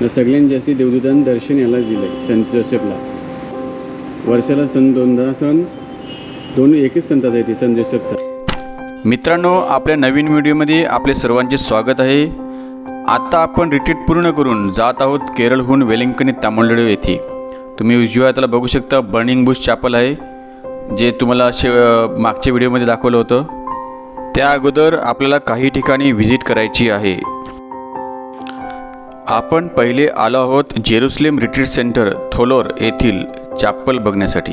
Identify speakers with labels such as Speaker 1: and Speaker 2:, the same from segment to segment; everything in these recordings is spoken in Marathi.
Speaker 1: न सगळ्यांत जास्ती देवदूतान दर्शन यालाच दिलं संत जोसेफला. वर्षाला सण दोनदा सण दोन एकच संताचा येते संत जोसेफचा.
Speaker 2: मित्रांनो आपल्या नवीन व्हिडिओमध्ये आपले सर्वांचे स्वागत आहे. आत्ता आपण रिट्रीट पूर्ण करून जात आहोत केरळहून वेलिंगकन तामिळनाडू येथे. तुम्ही उजव्या हाताला बघू शकता बर्निंग बुश चॅपल आहे जे तुम्हाला शे मागच्या व्हिडिओमध्ये दाखवलं होतं. त्या अगोदर आपल्याला काही ठिकाणी व्हिजिट करायची आहे. आपण पहिले आलो आहोत जेरुसलेम रिट्रीट सेंटर थोलोर येथील चाप्पल बघण्यासाठी.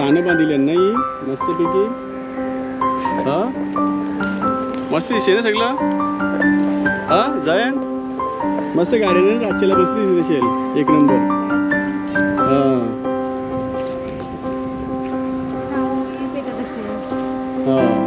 Speaker 1: स्थानं बांधिले नाही मस्तपैकी. हा? मस्त दिसते ना सगळं? हा जाय मस्त गाडीने रातच्याला बसली दिसत असेल एक नंबर हा. हा.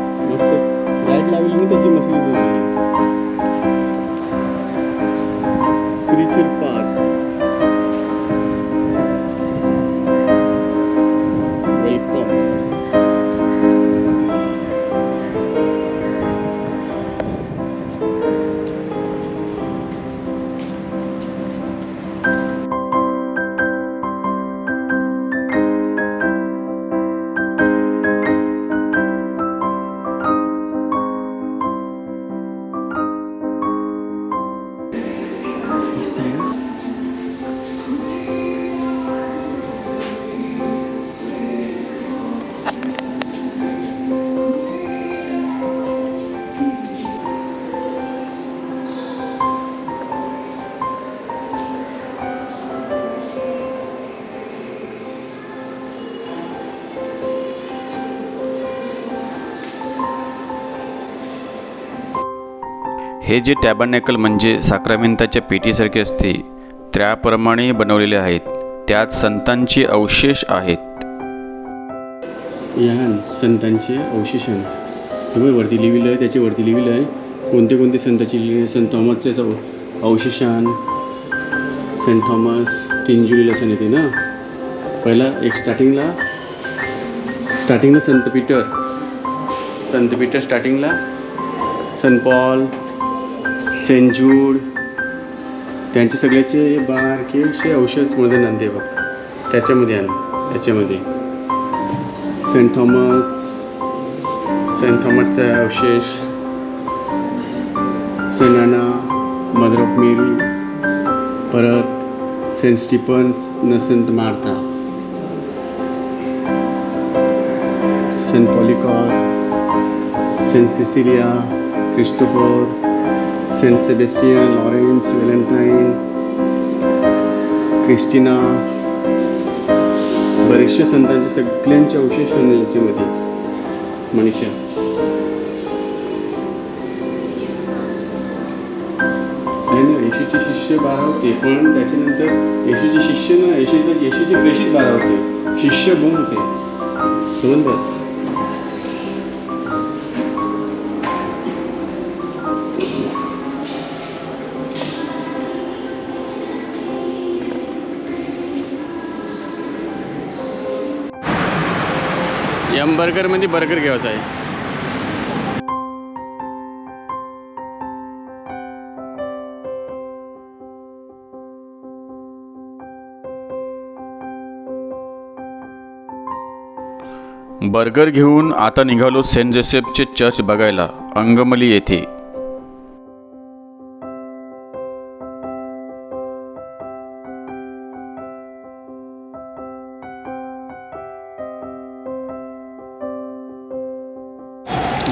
Speaker 2: हे जे टॅबरनेकल म्हणजे साक्रामेंताच्या पेटीसारखे असते त्याप्रमाणे बनवलेले आहेत. त्यात संतांचे अवशेष आहेत.
Speaker 1: यान संतांचे अवशेषण तुम्ही वरती लिहिलं आहे त्याचे वरती लिहिलं आहे. कोणते कोणते संतांचे लिहिले संत थॉमसचे अव- सेंट थॉमस तीन जुलीला सण येते ना? पहिला एक स्टार्टिंगला स्टार्टिंगला संत पीटर. संत पीटर स्टार्टिंगला संत पॉल सेंट जूड त्यांचे सगळ्याचे बारकेशे अवशेषमध्ये नंदे बघ त्याच्यामध्ये आण त्याच्यामध्ये सेंट थॉमस सेंट थॉमसचा अवशेष सेनाना मदर ऑफ मेरी परत सेंट स्टीफन्स न saint Martha. Saint Polycarp saint Cecilia Christopher saint Sebastian Lawrence Valentine Christina बरेचशा संतांचे सगळ्यांचे अवशेष आहे याच्यामध्ये. मनीषा. येशूचे शिष्य बारा होते पण त्याच्यानंतर येशूचे शिष्य ना येशूचे येशूचे प्रेषित बारा होते. शिष्य दोन होते. दोन यम बर्गरमध्ये बर्गर घ्यायचा आहे.
Speaker 2: बर्गर घेऊन आता निघालो सेंट जोसेफचे चर्च बघायला अंगमली येथे.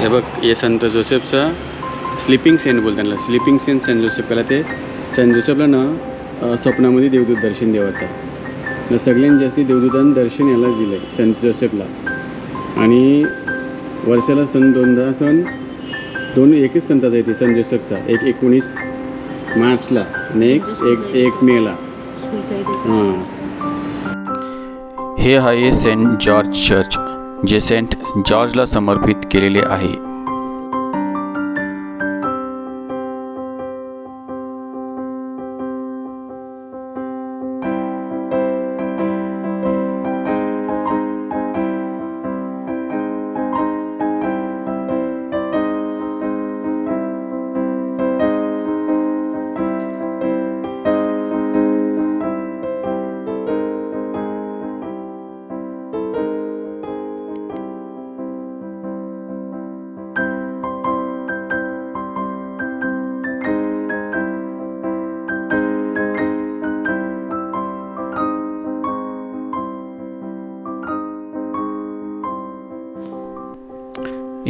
Speaker 1: हे बघ हे संत जोसेफचा स्लिपिंग सेंट बोल त्यांना स्लिपिंग सेंट सेंट जोसेफ. पहिला ते सेंट जोसेफला ना स्वप्नामध्ये देवदूत दर्शन देवाचा न सगळ्यात जास्ती देवदूतान दर्शन यालाच दिलं आहे संत जोसेफला. आणि वर्षाला सण दोनदा सण दोन एकच संताचा येते संत जोसेफचा. एक एकोणीस मार्चला आणि एक एक एक मेला. हां.
Speaker 2: हे आहे सेंट जॉर्ज चर्च. जे सेंट जॉर्जला समर्पित केलेले आहे.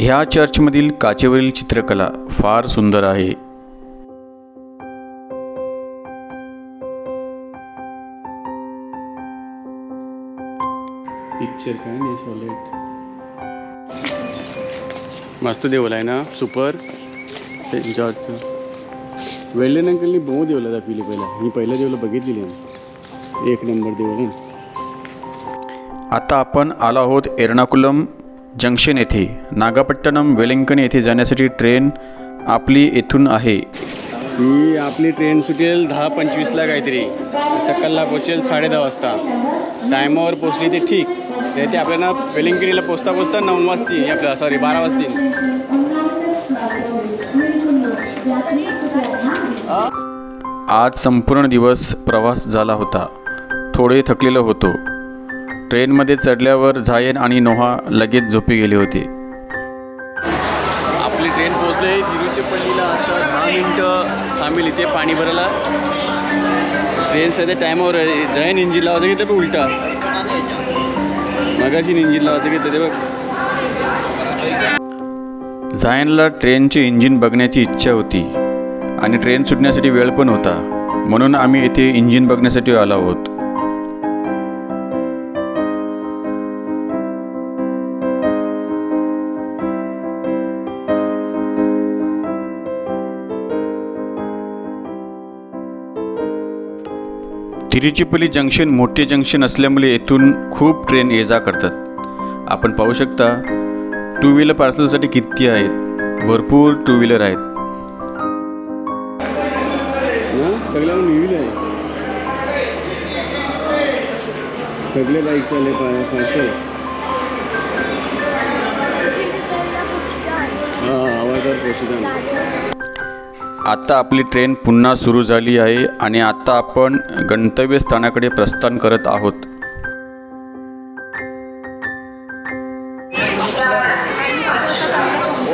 Speaker 2: ह्या चर्चमधील काचेवरील चित्रकला फार सुंदर आहे.
Speaker 1: पिक्चर काय नाही सॉलिड मस्त देवल आहे ना सुपर सेंट जॉर्जचं वेल्डन अंकलनी बहु देवलं दाखविली पहिला. मी पहिलं देवलं बघितलेली आहे. एक नंबर देवल
Speaker 2: आता आपण आलो आहोत एर्णाकुलम जंक्शन येथे. नागापट्टणम वेलिंकन येथे जाण्यासाठी ट्रेन आपली येथून आहे.
Speaker 1: ही आपली ट्रेन सुटेल दहा पंचवीसला काहीतरी. सकाळला पोचेल साडे दहा वाजता. टायमावर पोचली ते ठीक. ते ते आपल्याला वेलिंगिरीला पोचता पोचता नऊ वाजतील. आपल्याला सॉरी बारा वाजतील.
Speaker 2: आज संपूर्ण दिवस प्रवास झाला होता. थोडे थकलेलो होतो. ट्रेनमध्ये चढल्यावर झायन आणि नोहा लगेच झोपी गेले होते.
Speaker 1: आपली ट्रेन पोचले तिरुचिपल्लीला आता दहा मिनटं थांबेल इथे पाणी भरायला. ट्रेन सध्या टायमावर आहे. जैन इंजिन लावायचं घेतलं पण उलटा? मगाशी इंजिन लावायचं घेतलं ते बघ.
Speaker 2: झायनला ट्रेनचे इंजिन बघण्याची इच्छा होती आणि ट्रेन सुटण्यासाठी वेळ पण होता. म्हणून आम्ही येथे इंजिन बघण्यासाठी आलो आहोत. तिरुचिपल्ली जंक्शन मोठे जंक्शन असल्यामुळे येथून खूप ट्रेन ये जा करतात. आपण पाहू शकता टू व्हीलर पार्सलसाठी किती आहेत? भरपूर टू व्हीलर आहेत.
Speaker 1: सगळे बाईक चालले पार्सल हा आवाजावर पोचतात
Speaker 2: आता आपली ट्रेन पुन्हा सुरू झाली आहे आणि आता आपण गंतव्यस्थानाकडे प्रस्थान करत आहोत.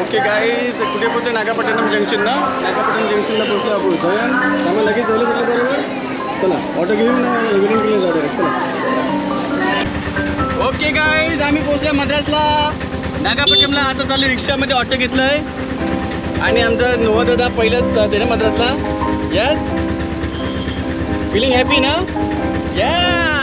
Speaker 1: ओके गाईज कुठे पोहोचतो नागापट्टणम जंक्शन ना? नागापट्टणम जंक्शनला पोहोचलो आपण इथं. त्यामुळे लगेच झालं झालं बरोबर? चला ऑटो घेऊन इव्हिनिंग घेऊन जाऊ डायरेक्ट चला. ओके गाईज आम्ही पोहोचले मद्रासला. नागापट्टणमला आता चालू रिक्षामध्ये ऑटो घेतलं आहे आणि आमचा नोहा पहिलाच जाते ना मद्रासला. यस फिलिंग हॅपी ना? या